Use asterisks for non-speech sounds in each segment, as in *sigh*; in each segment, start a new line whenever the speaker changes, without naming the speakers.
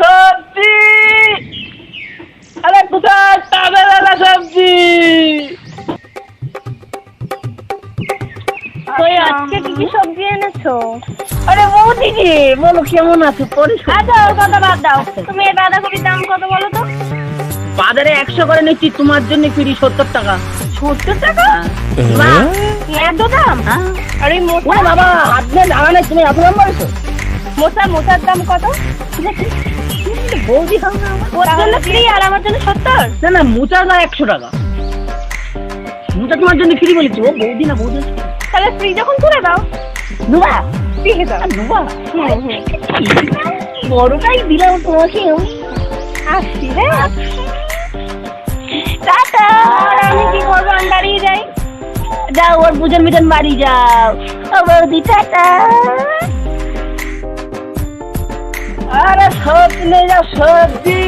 সবজি। আরে কোথায়? তাজা সবজি।
কই আজকে কি কি সবজি এনেছো?
আরে বৌদি রে বলো কেমন আছো? পরে
আচ্ছা ওর কথা বাদ দাও। তুমি এই বাঁধাকপির দাম কত বলো তো?
বাজারে একশো করে নিচ্ছি তোমার জন্য ফিরি সত্তর টাকা।
সত্তর টাকা? এত দাম? আর এই মোটা
বাবা আপনার জানা নেই তুমি এত দাম বলেছ
মোটা মোটার দাম কত?
বৌদি খাও না
ওর জন্য ফ্রি আর আমার জন্য সত্তর?
না না মোচা না একশো টাকা। মোচা তোমার জন্য ফ্রি বলেছি। ও বৌদি না বৌদি।
তাহলে ফ্রি যখন করে দাও।
নুবা।
দিয়ে দাও
নুবা।
হুম, হুম।
বড়টাই দিলাম তোমাকে। আমি
আসছি হ্যাঁ। টাটা। আমি কি করব? আমি দাঁড়িয়ে যাই।
যাও ওর পুজোর মিটন বাড়ি যাও। ও বৌদি টাটা। আরে সবজি নিয়ে যাও সবজি।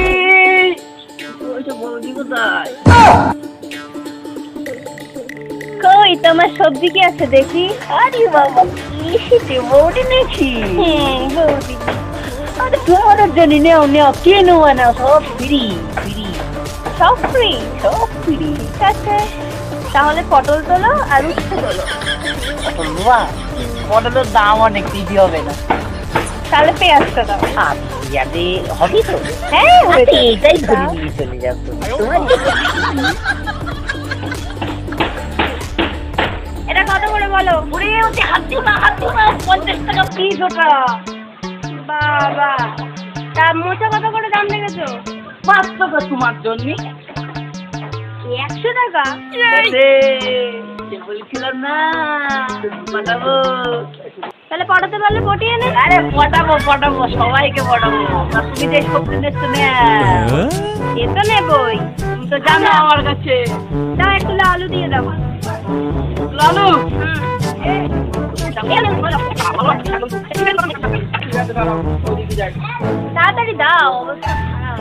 ওইসব বৌদি কোথায়?
কই তোমার সবজি কি আছে দেখি?
আরে বাবা বৌদি নাকি?
বৌদি।
আরে তোমাদের জন্য নেও নেও কে নেওয়া না সব ফ্রি ফ্রি
সব ফ্রি
সব ফ্রি
ঠিক আছে তাহলে পটল তোলো আর উচ্ছে তোলো।
বাহ পটলের দাম অনেক বেশি হবে না?
তাহলে পেঁয়াজটা দাও।
আর হবে তো।
হ্যাঁ
এটাই ধরে নিয়ে চলে যাব তোমার *laughs*
এটা কত করে বলো?
ওরে ওতে হাত দিও না হাত দিও না পঞ্চাশ টাকা পিস ওটা।
বাবা তা মোচা কত করে দাম দেখেছ
পাঁচ টাকা তোমার জন্য।
একশো টাকা?
বলছিলাম না পাঠাবো
তাহলে পটাতে পারলে পটিয়ে নে।
আরে পটাবো পটাবো সবাইকে পটাবো। তুমি যে সবজি নিচ্ছ না
এ তো নেবই।
তুমি তো জানো। আমার কাছে।
দাও একটু আলু দিয়ে দাও।
লালু
তাড়াতাড়ি দাও অবস্থা খারাপ।